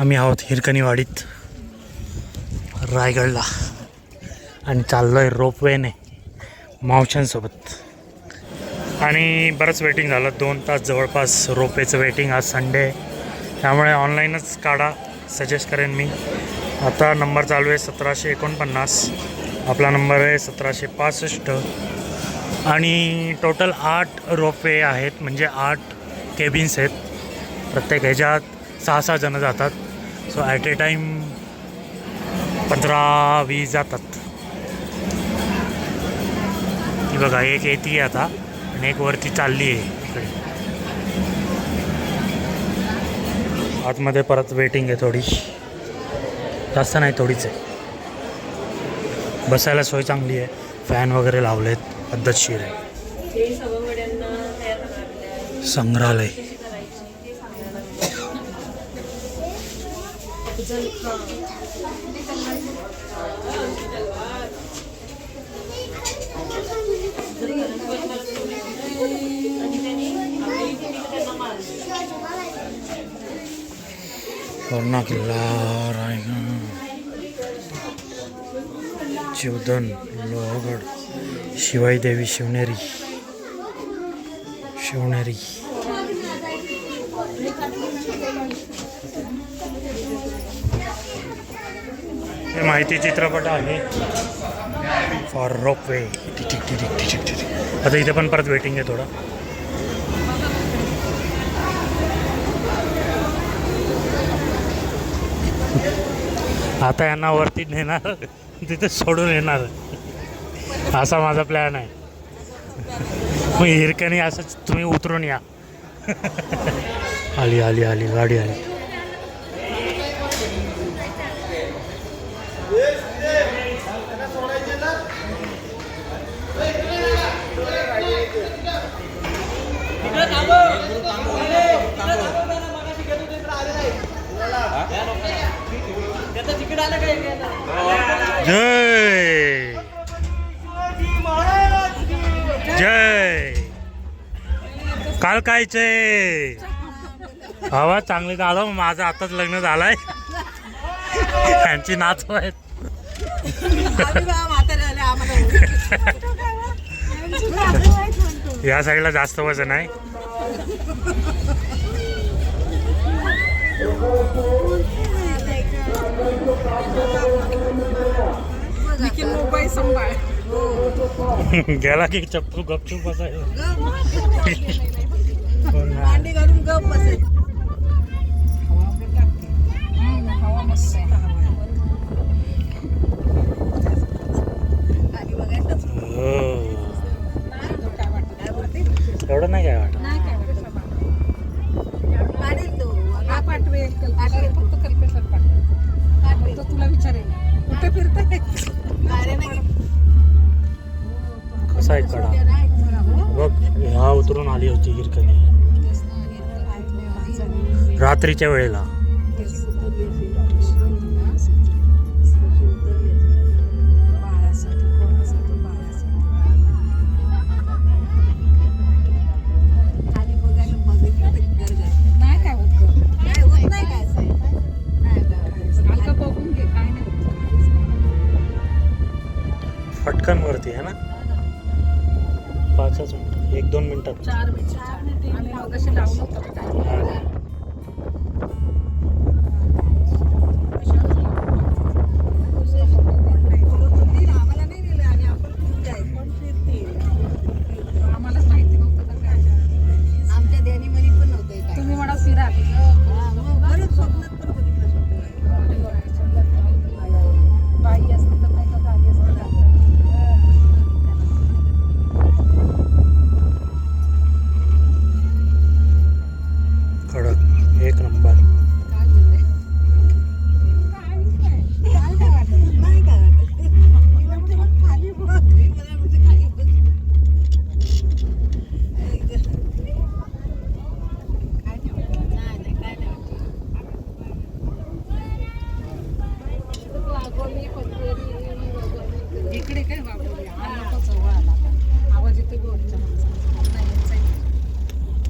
आम्ही आहोत हिरकणीवाडीत रायगडला. आणि चाललो आहे रोपवेने मावशांसोबत आणि बरंच वेटिंग झालं. दोन तास जवळपास रोपवेचं वेटिंग आज संडे त्यामुळे ऑनलाईनच काढा सजेस्ट करेन मी. आता नंबर चालू आहे सतराशे एकोणपन्नास. आपला नंबर आहे सतराशे पासष्ट. आणि टोटल आठ रोपवे आहेत म्हणजे आठ केबिन्स आहेत. प्रत्येक ह्याच्यात सहा सहा जणं जातात. सो ॲट ए टाईम पंधरा वीस जातात. ती बघा एक येते आता आणि एक वरती चालली आहे इकडे. आतमध्ये परत वेटिंग आहे थोडी. जास्त नाही थोडीच आहे. बसायला सोय चांगली आहे. फॅन वगैरे लावलेत. पद्धतशीर आहे. संग्रहालय. আফজল খান જીવધન લોહગઢ શિવાય દેવી શિવનેરી શિવનેરી हे माहिती चित्रपट आहे. फॉर रोपवे टिटिक ठीक टिटिक ठीक आता इथे पण परत वेटिंग आहे थोडं. आता यांना वरती नेणार तिथे सोडून येणार. असा माझा प्लॅन आहे. मग हिरक्याने असंच तुम्ही उतरून या. आली आली आली गाडी आली. जय! जय! काल कायचे हवा चांगली झालं माझं आताच लग्न झालंय. त्यांची नाच आहेत. या साईडला जास्त वजन आहे. गेला की चप्पू गपचूप बसायला रात्रीच्या वेळेला. नाही काय होत हलका बघून घे काय नाही फटकन वरती आहे ना पाचच मिनिट एक दोन मिनिटात Yeah.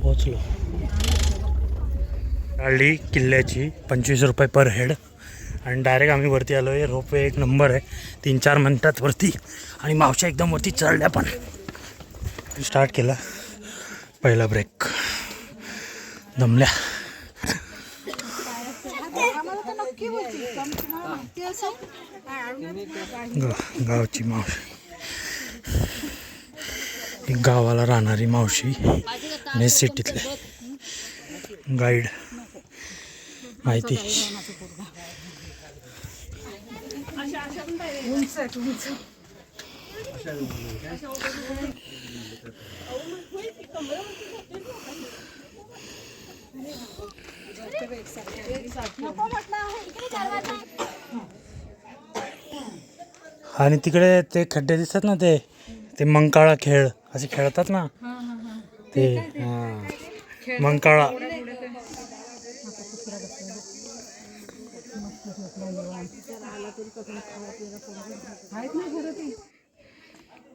पोचलो काढली किल्ल्याची पंचवीस रुपये पर हेड. आणि डायरेक्ट आम्ही वरती आलो आहे रोपवे एक नंबर आहे. तीन चार मिनटात वरती. आणि मावशा एकदम वरती चढल्या पण. स्टार्ट केला. पहिला ब्रेक दमल्या. आम्हाला तर नक्की होती पण तुम्हाला माहिती असेल काय आणून गा- गावची मावशी एक गावाला राहणारी मावशी आणि सिटीतले. गाईड. माहिती. आणि तिकडे ते खड्डे दिसतात ना ते ते मंकाळा खेळ. असे खेळतात ना? ते हां. मंकाळा.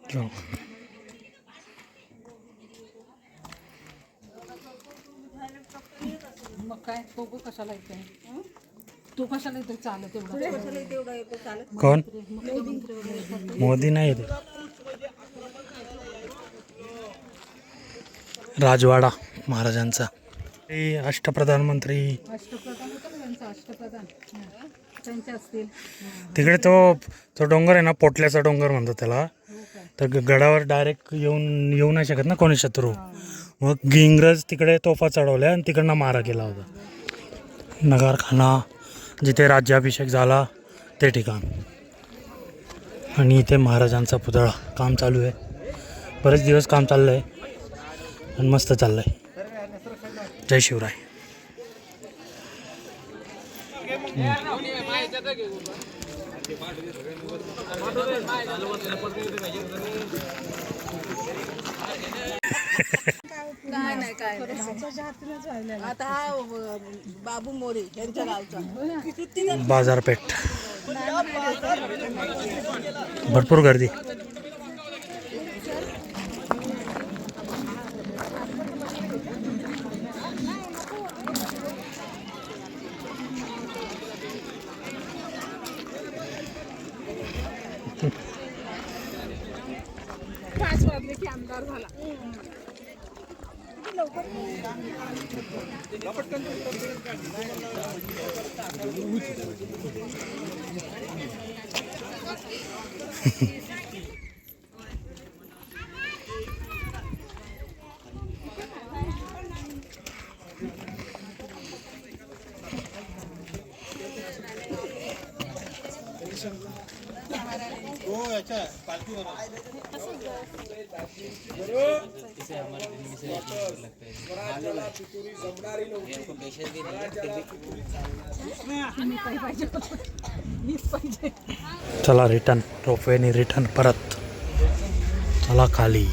हो. मग काय बघू कशाला येते तू कशाला येते चालत एवढं. कोण? मोदी नाही येते. राजवाडा महाराजांचा. ते अष्टप्रधानमंत्री. तिकडे तो तो डोंगर आहे ना पोटल्याचा डोंगर म्हणतो त्याला. तर ग- गडावर डायरेक्ट येऊन येऊ नाही शकत ना कोणी शत्रू. मग इंग्रज तिकडे तोफा चढवल्या आणि तिकडनं मारा केला होता. नगारखाना जिथे राज्याभिषेक झाला ते ठिकाण. आणि इथे महाराजांचा पुतळा. काम चालू आहे. बरेच दिवस काम चाललं आहे आणि मस्त चाललं आहे जय शिवराय. काय नाही काय नाही. आता हा अ, बाबू मोरे यांच्या गावचा बाजारपेठ. भरपूर गर्दी. झाला. की आमदार झाला चला रिटर्न रोपवेने रिटर्न परत. चला खाली.